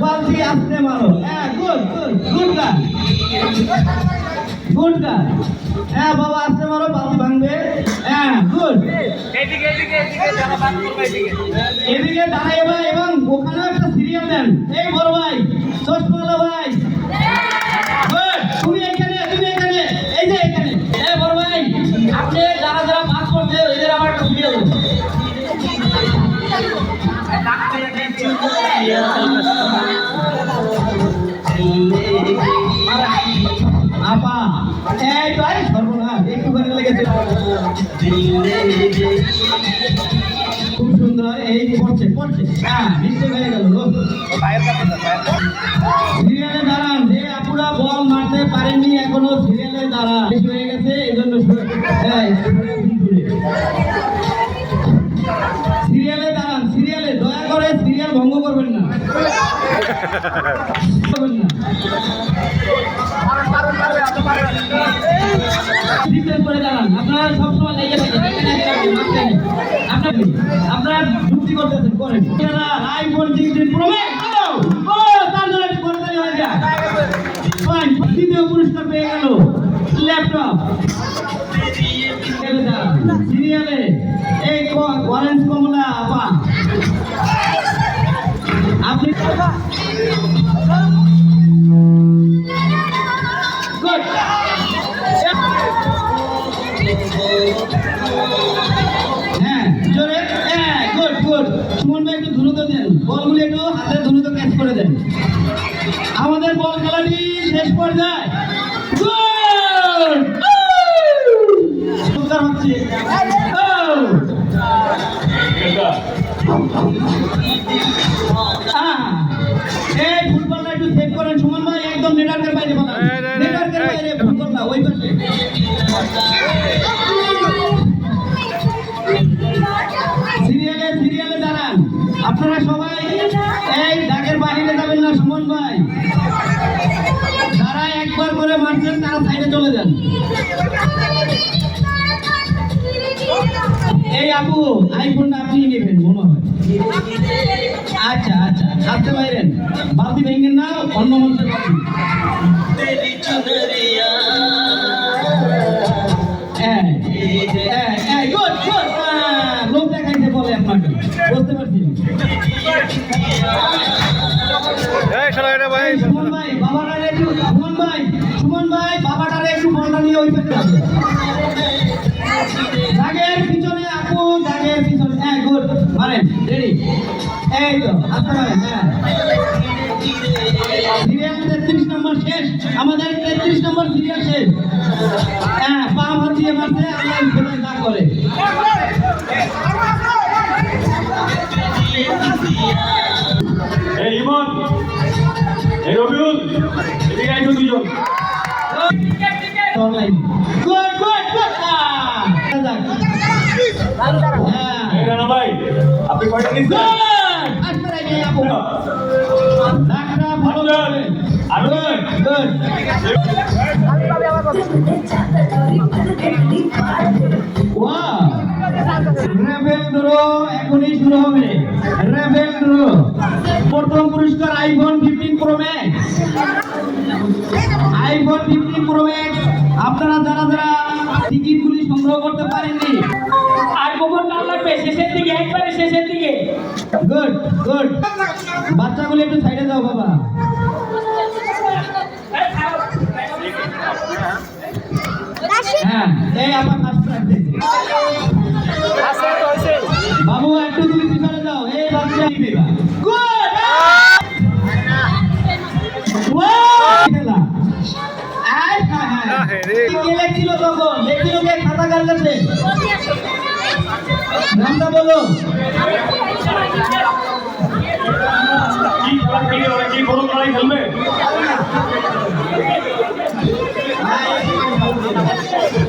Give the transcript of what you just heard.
বালতি আসতে মারো। হ্যাঁ গুড গুড গুড গান গুড গান হ্যাঁ বাবা আসতে মারো বালতি ভাঙবে। হ্যাঁ গুড। এদিকে এদিকে এদিকে যারা বাদ করবে এদিকে এদিকে দাঁড়াইবা এবং ওখানে একটা সিরিয়াল দেন। এই বড় ভাই চশমালা ভাই. তুমি এখানে তুমি এখানে এই যে এখানে। এই বড় ভাই আপনি যারা যারা পাস করছে এদের আমার একটা সিরিয়াল দেন। আপা, এই একটু করে লেগেছে। খুব সুন্দর, এই পড়ছে পড়ছে। হ্যাঁ হয়ে গেল। সিরিয়ালে দাঁড়ান, যে আপুরা বল মারতে পারেননি, এখনও সিরিয়ালে দাঁড়ান। বেশি হয়ে গেছে, এই জন্য হ্যাঁ। সিরিয়ালে দাঁড়ান, সিরিয়ালে, দয়া করে সিরিয়াল ভঙ্গ করবেন না। করবেন না। সবসময় লেগে মাঝখানে। আপনারা যুক্তি করতেছেন, করেন। আইফোন সিক্সটিন প্রো ম্যাক্স ও তার পুরস্কার পেয়ে গেল। হ্যাঁ জোরে হ্যাঁ গুড গুড সুমন ভাই একটু দ্রুত দেন। বলগুলি একটু হাতে দ্রুত ক্যাচ করে দেন। আমাদের বল খেলাটি শেষ পর্যায়ে। Oh! আহ, এই ফুটবলটা একটু সেভ করেন সুমন ভাই একদম নেটওয়ার্কের বাইরে নেটওয়ার্কের বাইরে ফুটবলটা ওই পাশে। ভাই যারা একবার করে মারছেন তারা সাইডে চলে যান এই আপু আইফোনটা আপনি নেবেন মনে হয় আচ্ছা আচ্ছা আসতে পারেন বাতি ভেঙেন না অন্য মানুষের বালতি ভাই। সুমন ভাই, বাবাটারে সুমন ভাই সুমন ভাই, বাবাটারে একটু বলটা নিয়ে পিছনে আপু দাগের হ্যাঁ গুড। মারেন, রেডি। হ্যাঁ। তেত্রিশ নম্বর শেষ, আমাদের তেত্রিশ নম্বর সিরিয়াল শেষ। হ্যাঁ পা হাত দিয়ে মারছে, আল্লাহ না করে। এখনই শুরু হবে। প্রথম পুরস্কার আইফোন ফিফটিন প্রো ম্যাক্স আপনারা যারা যারা টিকিটগুলি সংগ্রহ করতে পারেননি আর কখন টান লাগবে শেষের দিকে একবারে শেষের দিকে। Good good. বাচ্চাগুলি একটু সাইডে যাও বাবা। হ্যাঁ এই আমার ফার্স্ট প্রাইজ বাবু একটু তুমি পিছনে যাও। এই বাচ্চা গুড। লেখছিল তখন? লেখছিল কে? কি খেলা খেলবে?